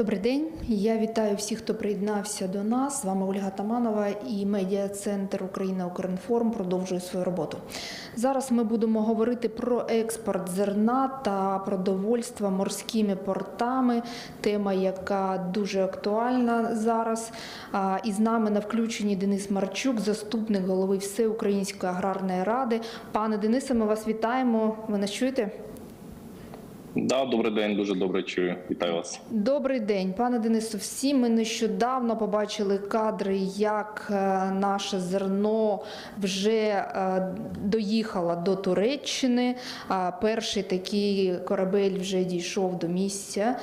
Добрий день. Я вітаю всіх, хто приєднався до нас. З вами Ольга Таманова і медіа-центр Україна Укрінформ продовжує свою роботу. Зараз ми будемо говорити про експорт зерна та продовольства морськими портами. Тема, яка дуже актуальна зараз. І з нами на включенні Денис Марчук, заступник голови Всеукраїнської аграрної ради. Пане Денисе, ми вас вітаємо. Ви нас чуєте? Да, добрий день, дуже добре чую. Вітаю вас. Добрий день, пане Денису. Всі ми нещодавно побачили кадри, як е, наше зерно вже е, доїхало до Туреччини. Перший такий корабель вже дійшов до місця.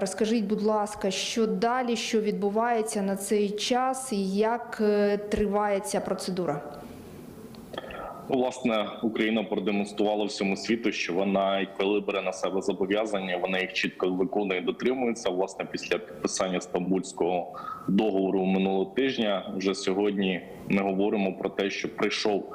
Розкажіть, будь ласка, що далі, що відбувається на цей час, і як е, триває ця процедура? Власне, Україна продемонструвала всьому світу, що вона, і коли бере на себе зобов'язання, вона їх чітко виконує, і дотримується. Власне, після підписання Стамбульського договору минулого тижня, вже сьогодні ми говоримо про те, що прийшов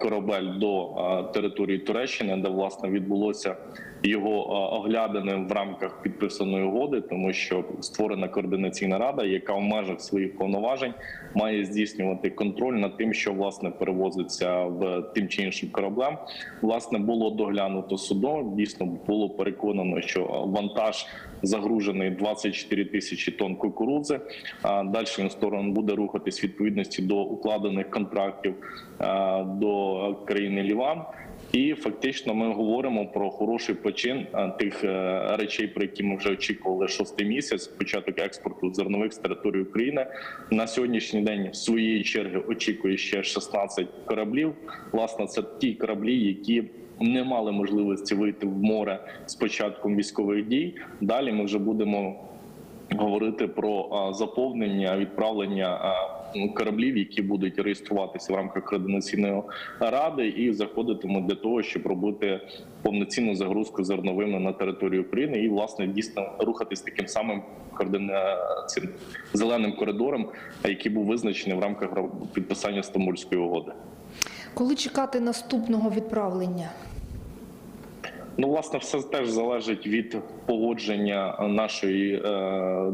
корабель до території Туреччини, де власне відбулося його а, оглядини в рамках підписаної угоди, тому що створена координаційна рада, яка в межах своїх повноважень має здійснювати контроль над тим, що власне перевозиться в тим чи іншим кораблем. Власне було доглянуто судом. Дійсно було переконано, що вантаж загружений 24 тисячі тонн кукурудзи. Далі він в буде рухатись відповідності до укладених контрактів до країни Ліван. І фактично ми говоримо про хороший почин е, тих е, речей, про які ми вже очікували шостий місяць. Початок експорту зернових з території України на сьогоднішній день в своєї черги очікує ще 16 кораблів. Власне, це ті кораблі, які не мали можливості вийти в море з початком військових дій. Далі ми вже будемо говорити про заповнення відправлення кораблів, які будуть реєструватися в рамках координаційної ради, і заходитимуть для того, щоб робити повноцінну загрузку зерновими на територію України, і власне дійсно рухатись таким самим координа... цим зеленим коридором, який був визначений в рамках підписання Стамбульської угоди. Коли чекати наступного відправлення? Ну, власне, все теж залежить від погодження нашої е,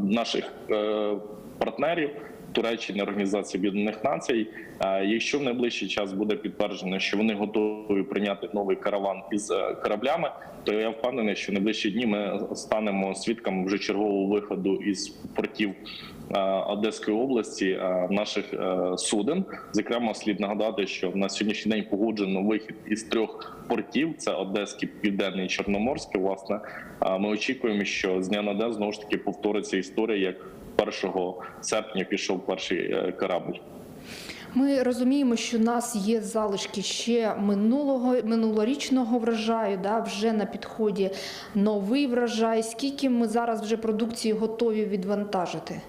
наших е, партнерів. Туреччини Організації Об'єднаних Націй. Е, Якщо в найближчий час буде підтверджено, що вони готові прийняти новий караван із е, кораблями, то я впевнений, що в найближчі дні ми станемо свідками вже чергового виходу із портів е, Одеської області наших суден. Зокрема, слід нагадати, що на сьогоднішній день погоджено вихід із трьох портів: це Одеський, Південний і Чорноморський. Власне, ми очікуємо, що з дня на день знову ж таки повториться історія, як 1 серпня пішов перший е, корабль. Ми розуміємо, що у нас є залишки ще минулого минулорічного врожаю. Да, вже на підході новий врожай. Скільки ми зараз вже продукції готові відвантажити?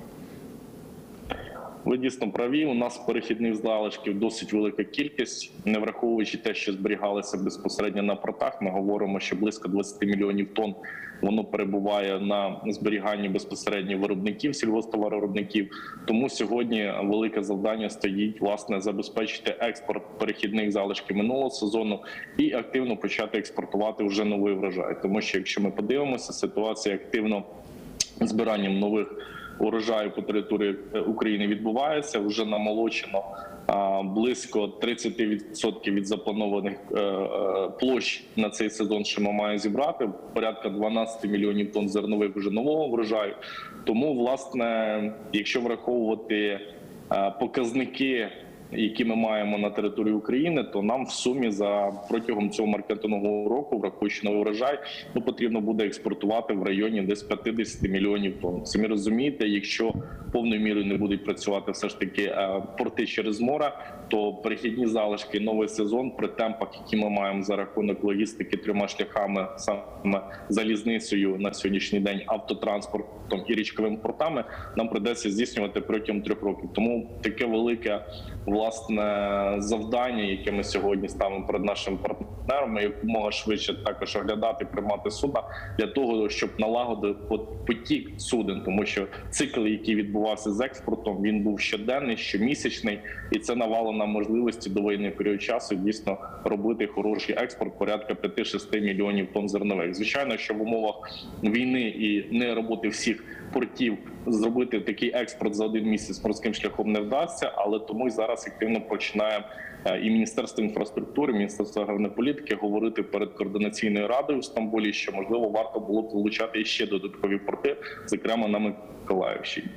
Ви дійсно праві. У нас перехідних залишків досить велика кількість, не враховуючи те, що зберігалися безпосередньо на портах. Ми говоримо, що близько 20 мільйонів тонн воно перебуває на зберіганні безпосередньо виробників сільгосптоваровиробників. Тому сьогодні велике завдання стоїть власне забезпечити експорт перехідних залишків минулого сезону і активно почати експортувати вже новий врожай. Тому що якщо ми подивимося, ситуація активно збиранням нових урожаю по території е, України відбувається. Вже намолочено близько 30% від запланованих е, е, площ на цей сезон, що ми маємо зібрати. Порядка 12 мільйонів тонн зернових вже нового врожаю. Тому, власне, якщо враховувати показники. Які ми маємо на території України, то нам в сумі за протягом цього маркетингового року, враховуючи новий врожай, ну потрібно буде експортувати в районі десь 50 мільйонів тонн. Самі розумієте, якщо повною мірою не будуть працювати все ж таки е, порти через море, то перехідні залишки новий сезон при темпах, які ми маємо за рахунок логістики трьома шляхами, саме залізницею на сьогоднішній день, автотранспортом і річковими портами, нам придеться здійснювати протягом трьох років. Тому таке велике власне завдання, яке ми сьогодні ставимо перед нашими партнерами, якомога швидше також оглядати, приймати суда для того, щоб налагодити пот- потік суден, тому що цикл, який відбувався з експортом, він був щоденний, щомісячний, і це навало нам можливості до воєнний період часу дійсно робити хороший експорт порядка 5-6 мільйонів тонн зернових. Звичайно, що в умовах війни і не роботи всіх портів зробити такий експорт за один місяць морським шляхом не вдасться, але тому й зараз активно починає е, і Міністерство інфраструктури, Міністерство аграрної політики говорити перед координаційною радою в Стамбулі, що можливо варто було б залучати ще додаткові порти, зокрема на Миколаївщині.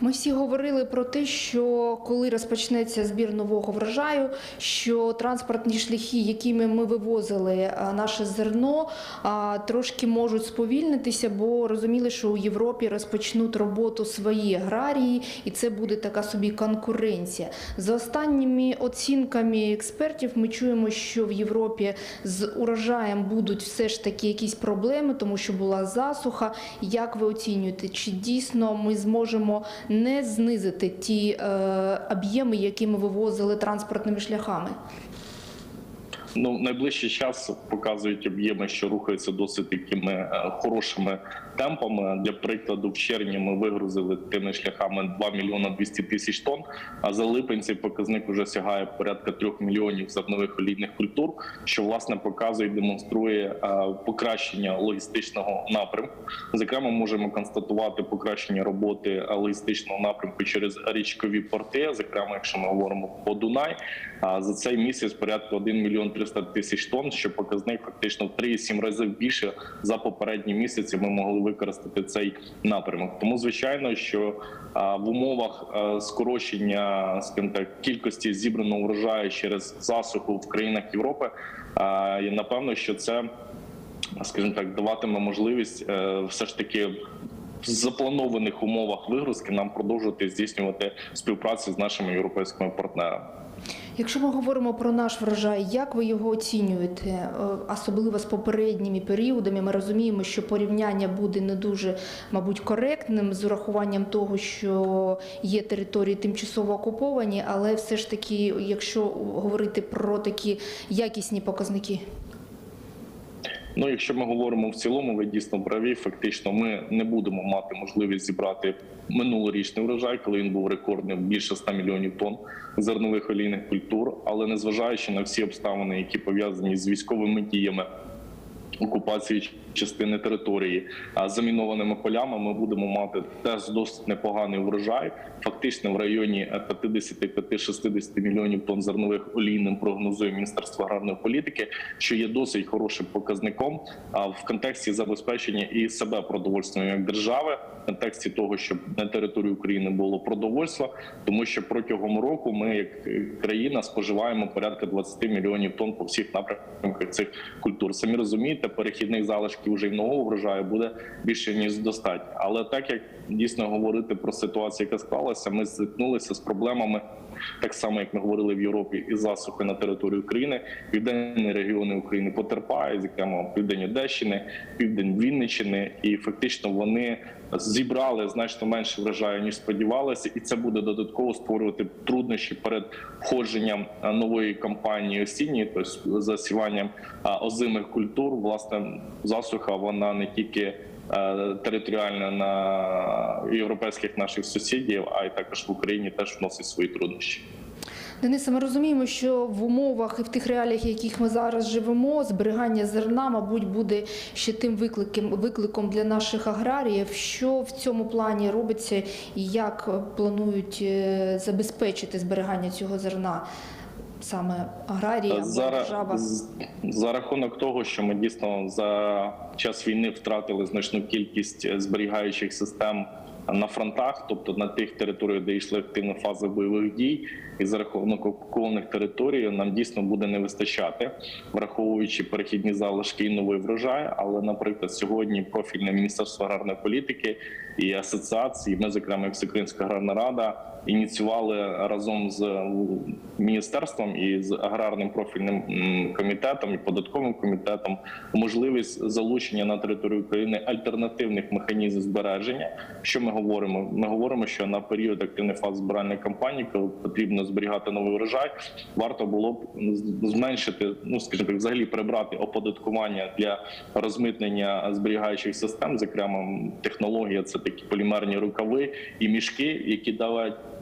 Ми всі говорили про те, що коли розпочнеться збір нового врожаю, що транспортні шляхи, якими ми вивозили наше зерно, трошки можуть сповільнитися, бо розуміли, що у Європі розпочнуть роботу свої аграрії, і це буде така собі конкуренція. За останніми оцінками експертів, ми чуємо, що в Європі з урожаєм будуть все ж таки якісь проблеми, тому що була засуха. Як ви оцінюєте, чи дійсно ми зможемо не знизити ті е, об'єми, які ми вивозили транспортними шляхами? Ну, найближчий час показують об'єми, що рухаються досить такими е, хорошими темпами. Для прикладу, в червні ми вигрузили тими шляхами 2 мільйона 200 тисяч тонн. А за липень цей показник вже сягає порядка 3 мільйонів зернових олійних культур, що власне показує і демонструє е, покращення логістичного напрямку. Зокрема, можемо констатувати покращення роботи е, логістичного напрямку через річкові порти. Зокрема, якщо ми говоримо по Дунай, за цей місяць порядка 1 мільйон 300 тисяч тонн, що показник фактично в 3,7 разів більше за попередні місяці. Ми могли використати цей напрямок. Тому звичайно, що в умовах скорочення скажімо кількості зібраного врожаю через засуху в країнах Європи, напевно, що це скажімо так, даватиме можливість е, все ж таки. В запланованих умовах вигрузки нам продовжувати здійснювати співпрацю з нашими європейськими партнерами. Якщо ми говоримо про наш врожай, як ви його оцінюєте, Е, особливо з попередніми періодами? Ми розуміємо, що порівняння буде не дуже, мабуть, коректним з урахуванням того, що є території тимчасово окуповані, але все ж таки, якщо говорити про такі якісні показники. Ну, якщо ми говоримо в цілому, ви дійсно праві. Фактично, ми не будемо мати можливість зібрати минулорічний врожай, коли він був рекордним більше 100 мільйонів тонн зернових олійних культур. Але незважаючи на всі обставини, які пов'язані з військовими діями. Окупації частини території, а замінованими полями ми будемо мати теж досить непоганий врожай. Фактично в районі 55-60 мільйонів тонн зернових олійним прогнозує Міністерство аграрної політики, що є досить хорошим показником. А в контексті забезпечення і себе продовольством як держави, в контексті того, щоб на території України було продовольство, тому що протягом року ми, як країна, споживаємо порядка 20 мільйонів тонн по всіх напрямках цих культур. Самі розумієте, перехідних залишків нового врожаю буде більше ніж достатньо. Але так як дійсно говорити про ситуацію, яка склалася, ми зіткнулися з проблемами. Так само, як ми говорили в Європі, із засухи на території України, південні регіони України потерпають, зокрема південь Одещини, південь Вінниччини, і фактично вони зібрали значно менше врожаю ніж сподівалися, і це буде додатково створювати труднощі перед входженням нової кампанії осінньої, тобто засіванням озимих культур. Власне, засуха вона не тільки е, територіально на європейських наших сусідів, а й також в Україні теж вносить свої труднощі. Денисе, ми розуміємо, що в умовах і в тих реаліях, в яких ми зараз живемо, зберігання зерна, мабуть, буде ще тим викликом, викликом для наших аграріїв. Що в цьому плані робиться і як планують е, забезпечити зберігання цього зерна саме аграрії або Зараз держава? за рахунок того, що ми дійсно за час війни втратили значну кількість е, зберігаючих систем на фронтах, тобто на тих територіях, де йшли активна фаза бойових дій, і за рахунок окупованих територій нам дійсно буде не вистачати, враховуючи перехідні залишки і новий врожай. Але, наприклад, сьогодні профільне міністерство аграрної політики і асоціації, ми, зокрема, як Всеукраїнська аграрна рада, ініціювали разом з міністерством і з аграрним профільним комітетом і податковим комітетом можливість залучення на територію України альтернативних механізмів збереження. Що ми говоримо? Ми говоримо, що на період активної фази збиральної кампанії, коли потрібно зберігати новий урожай, варто було б зменшити, ну скажімо так, взагалі прибрати оподаткування для розмитнення зберігаючих систем. Зокрема, технологія це такі полімерні рукави і мішки, які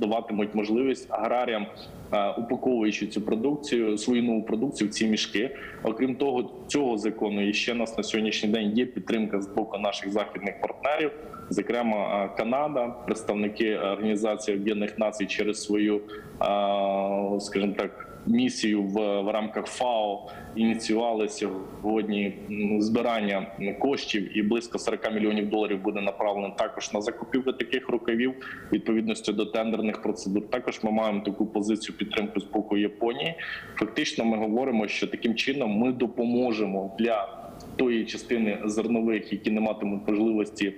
даватимуть можливість аграріям. е, Упаковуючи цю продукцію, свою нову продукцію в ці мішки. Окрім того, цього закону і ще нас на сьогоднішній день є підтримка з боку наших західних партнерів, зокрема е, Канада, представники Організації Об'єднаних Націй через свою, е, скажімо так. Місію в, в рамках ФАО ініціювали сьогодні збирання коштів, і близько 40 мільйонів доларів буде направлено також на закупівлю таких рукавів відповідності до тендерних процедур. Також ми маємо таку позицію підтримки з боку Японії. Фактично, ми говоримо, що таким чином ми допоможемо для тої частини зернових, які не матимуть можливості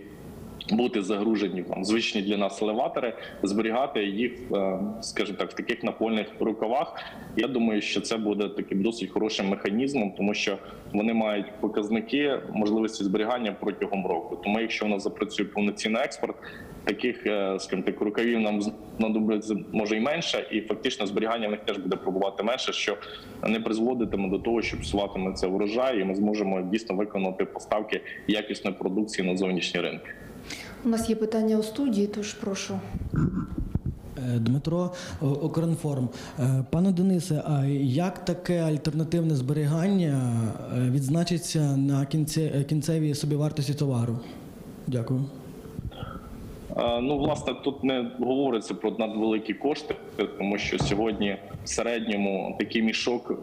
бути загружені там звичні для нас елеватори, зберігати їх, е, скажімо так, в таких напольних рукавах. Я думаю, що це буде таким досить хорошим механізмом, тому що вони мають показники можливості зберігання протягом року. Тому, якщо в нас запрацює повноцінний експорт, таких, е, скажімо так, рукавів нам знадобиться може і менше, і фактично зберігання в них теж буде пробувати менше, що не призводитиме до того, що псуватиме це врожай, і ми зможемо дійсно виконати поставки якісної продукції на зовнішні ринки. У нас є питання у студії, тож прошу. Е, Дмитро О- Е, Пане Денисе, а як таке альтернативне зберігання е, відзначиться на кінці, е, кінцевій собівартості товару? Дякую. Ну, власне, тут не говориться про надвеликі кошти, тому що сьогодні в середньому такий мішок е,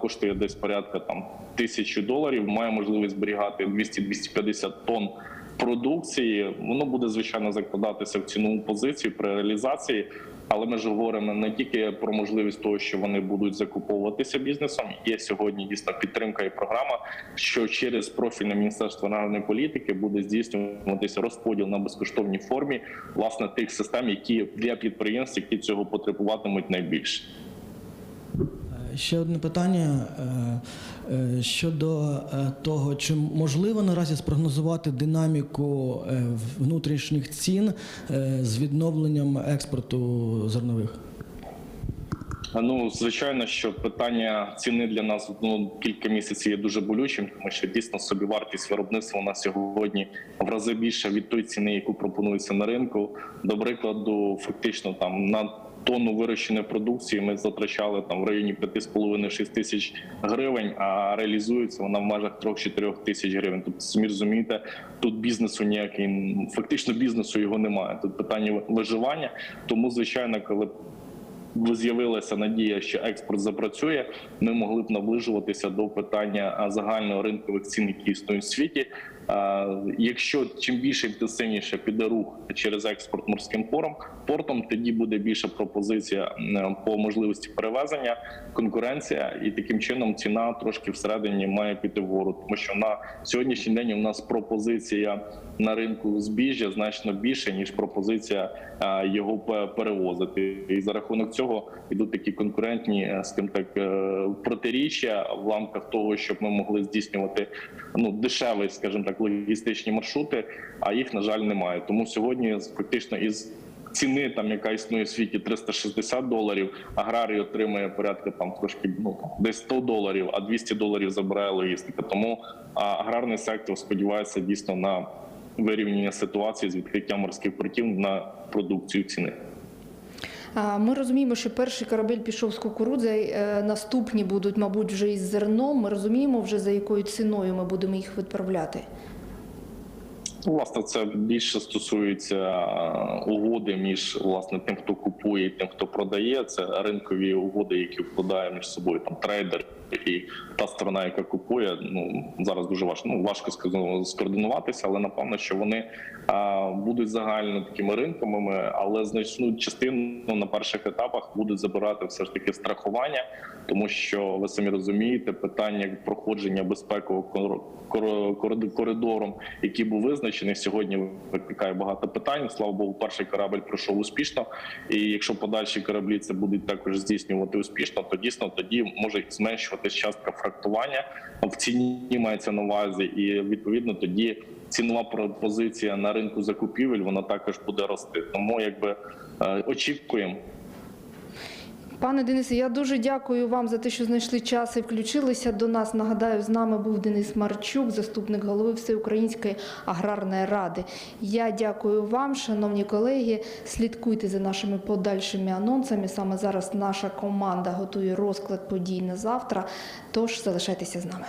коштує десь порядка там тисячу доларів. Має можливість зберігати 200-250 тонн продукції. Воно буде звичайно закладатися в цінову позицію при реалізації. Але ми ж говоримо не тільки про можливість того, що вони будуть закуповуватися бізнесом. Є сьогодні дійсно підтримка і програма, що через профільне міністерство аграрної політики буде здійснюватися розподіл на безкоштовній формі власне тих систем, які для підприємств, які цього потребуватимуть найбільше. Ще одне питання е, е, щодо е, того, чи можливо наразі спрогнозувати динаміку внутрішніх цін з відновленням експорту зернових? Ну, звичайно, що питання ціни для нас ну, кілька місяців є дуже болючим, тому що дійсно собівартість виробництва на сьогодні в рази більша від тої ціни, яку пропонується на ринку. До прикладу, фактично там на тонну вирощеної продукції ми затрачали там в районі 5,5-6 тисяч гривень, а реалізується вона в межах 3-4 тисяч гривень. Тобто, самі розумієте, тут бізнесу ніякий, фактично бізнесу його немає. Тут питання виживання. Тому, звичайно, коли з'явилася надія, що експорт запрацює, ми могли б наближуватися до питання загального ринкових цін, які існують в світі. Якщо чим більше інтенсивніше піде рух через експорт морським пором, портом, тоді буде більша пропозиція по можливості перевезення, конкуренція, і таким чином ціна трошки всередині має піти вгору, тому що на сьогоднішній день у нас пропозиція на ринку збіжжя значно більше ніж пропозиція його перевозити, і за рахунок цього йдуть такі конкурентні, е, скажімо так, е, протиріччя в рамках того, щоб ми могли здійснювати ну дешеві, скажімо так, логістичні маршрути. А їх на жаль немає. Тому сьогодні фактично із ціни, там яка існує в світі 360 доларів, аграрій отримує порядка там трошки ну десь 100 доларів, а 200 доларів забирає логістика. Тому аграрний сектор сподівається дійсно на вирівняння ситуації з відкриттям морських портів на продукцію ціни. Ми розуміємо, що перший корабель пішов з кукурудзою, е, наступні будуть, мабуть, вже із зерном. Ми розуміємо вже за якою ціною ми будемо їх відправляти. Власне, це більше стосується е, угоди між власне тим, хто купує, і тим, хто продає. Це ринкові угоди, які вкладає між собою там трейдер і та сторона, яка купує. Ну зараз дуже важко. Ну важко скоординуватися, але напевно, що вони а, будуть загально такими ринковими, але значну частину на перших етапах будуть забирати все ж таки страхування, тому що ви самі розумієте, питання проходження безпекового кор- кор- кор- коридором, який був визначений сьогодні, викликає багато питань. Слава Богу, перший корабль пройшов успішно. І якщо подальші кораблі це будуть також здійснювати успішно, то дійсно тоді може зменшуватись частка фрактування в ціні мається на увазі, і відповідно тоді цінова пропозиція на ринку закупівель вона також буде рости. Тому якби е, очікуємо. Пане Денисе, я дуже дякую вам за те, що знайшли час і включилися до нас. Нагадаю, з нами був Денис Марчук, заступник голови Всеукраїнської аграрної ради. Я дякую вам, шановні колеги. Слідкуйте за нашими подальшими анонсами. Саме зараз наша команда готує розклад подій на завтра. Тож залишайтеся з нами.